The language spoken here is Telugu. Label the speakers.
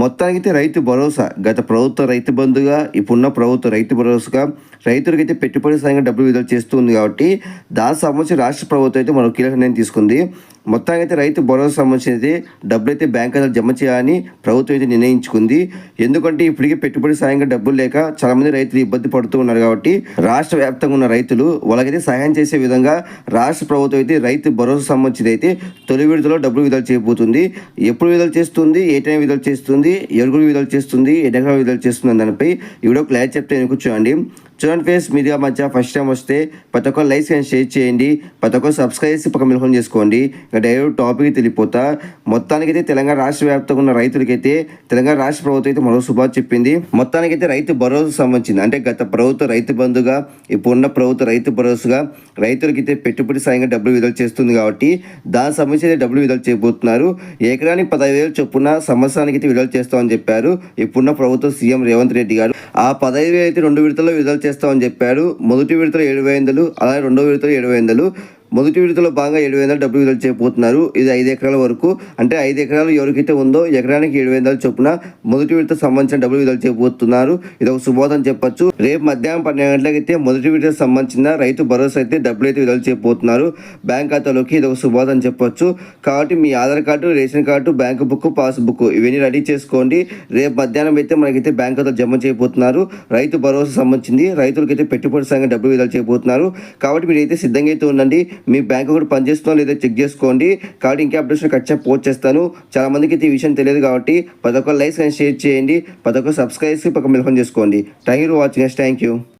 Speaker 1: మొత్తానికైతే రైతు భరోసా. గత ప్రభుత్వ రైతు బంధుగా ఇప్పుడున్న ప్రభుత్వ రైతు భరోసాగా రైతులకైతే పెట్టుబడి సాయంగా డబ్బులు విడుదల చేస్తుంది కాబట్టి దానికి సంబంధించి రాష్ట్ర ప్రభుత్వం అయితే మనం కీలక నిర్ణయం తీసుకుంది. మొత్తానికి అయితే రైతు భరోసా సంబంధించి అయితే డబ్బులు అయితే బ్యాంక్ ఖాతాలు జమ చేయాలని ప్రభుత్వం అయితే నిర్ణయించుకుంది. ఎందుకంటే ఇప్పటికే పెట్టుబడి సాయంగా డబ్బులు లేక చాలామంది రైతులు ఇబ్బంది పడుతూ ఉన్నారు కాబట్టి రాష్ట్ర వ్యాప్తంగా ఉన్న రైతులు వాళ్ళకైతే సహాయం చేసే విధంగా రాష్ట్ర ప్రభుత్వం అయితే రైతు భరోసా సంబంధించి అయితే తొలి విడుదలలో డబ్బులు విడుదల చేయబోతుంది. ఎప్పుడు విడుదల చేస్తుంది? ఏ టైం విడుదల చేస్తుంది? ఎరుగురు విడుదల చేస్తుంది ఎన్ని ఎకరాలు విడుదల చేస్తుంది దానిపై ఈ క్లారిటీ చెప్తే నేను కూర్చోండి చూడండి ఫేస్ మీడియా మధ్య ఫస్ట్ టైం వస్తే ప్రతి ఒక్కరు లైక్స్ అండ్ షేర్ చేయండి. ప్రతి ఒక్కరు సబ్స్క్రైబ్ చేసి పక్క మిల్హోన్ చేసుకోండి. ఇంకా డైరెక్ట్ టాపిక్ తెలిపోతా. మొత్తానికైతే తెలంగాణ రాష్ట్ర వ్యాప్తంగా ఉన్న రైతులకైతే తెలంగాణ రాష్ట్ర ప్రభుత్వం అయితే మరో శుభాలు చెప్పింది. మొత్తానికైతే రైతు భరోసా సంబంధించింది. అంటే గత ప్రభుత్వ రైతు బంధుగా ఇప్పుడున్న ప్రభుత్వ రైతు భరోసాగా రైతులకైతే పెట్టుబడి సాయంగా డబ్బులు విడుదల చేస్తుంది కాబట్టి దాని సంబంధించి అయితే డబ్బులు విడుదల చేయబోతున్నారు. ఎకరానికి పదహైదు వేలు చొప్పున సంవత్సరానికి అయితే విడుదల చేస్తామని చెప్పారు. ఇప్పుడున్న ప్రభుత్వం సీఎం రేవంత్ రెడ్డి గారు. ఆ పదహైదు వేలు అయితే రెండు విడతల్లో విడుదల చేస్తామని చెప్పాడు. మొదటి విడతలో ఏడు వేలు అలాగే రెండో విడతలో ఏడు వేలు. మొదటి విడతలో బాగా ఏడు వేల డబ్బులు విడుదల చేయబోతున్నారు. ఇది ఐదు ఎకరాల వరకు. అంటే ఐదు ఎకరాలు ఎవరికైతే ఉందో ఎకరానికి ఏడు వేల చొప్పున మొదటి విడత సంబంధించిన డబ్బులు విడుదల చేయబోతున్నారు. ఇది ఒక శుభోదం చెప్పొచ్చు. రేపు మధ్యాహ్నం పన్నెండు గంటలకైతే మొదటి విడత సంబంధించిన రైతు భరోసా అయితే డబ్బులు అయితే విడుదల చేయబోతున్నారు. బ్యాంక్ ఖాతాలోకి ఇది ఒక శుభోదం చెప్పొచ్చు. కాబట్టి మీ Aadhaar card ration card bank book pass book ఇవన్నీ రెడీ చేసుకోండి. రేపు మధ్యాహ్నం అయితే మనకైతే బ్యాంక్ ఖాతా జమ చేయబోతున్నారు. రైతు భరోసా సంబంధించింది. రైతులకైతే పెట్టుబడి సంఘం డబ్బులు విడుదల చేయబోతున్నారు. కాబట్టి మీరైతే సిద్ధంగా అయితే ఉండండి. మీ బ్యాంక్ కూడా పనిచేస్తుందో లేదో చెక్ చేసుకోండి. కాబట్టి ఇంకా అప్డేషన్ ఖచ్చితంగా పోస్ట్ చేస్తాను. చాలా మందికి ఈ విషయం తెలియదు కాబట్టి పదొక లైక్స్ అండ్ షేర్ చేయండి. పదొక సబ్స్క్రైబ్స్ పక్క మిల్ఫోన్ చేసుకోండి. Thank you watching thank you.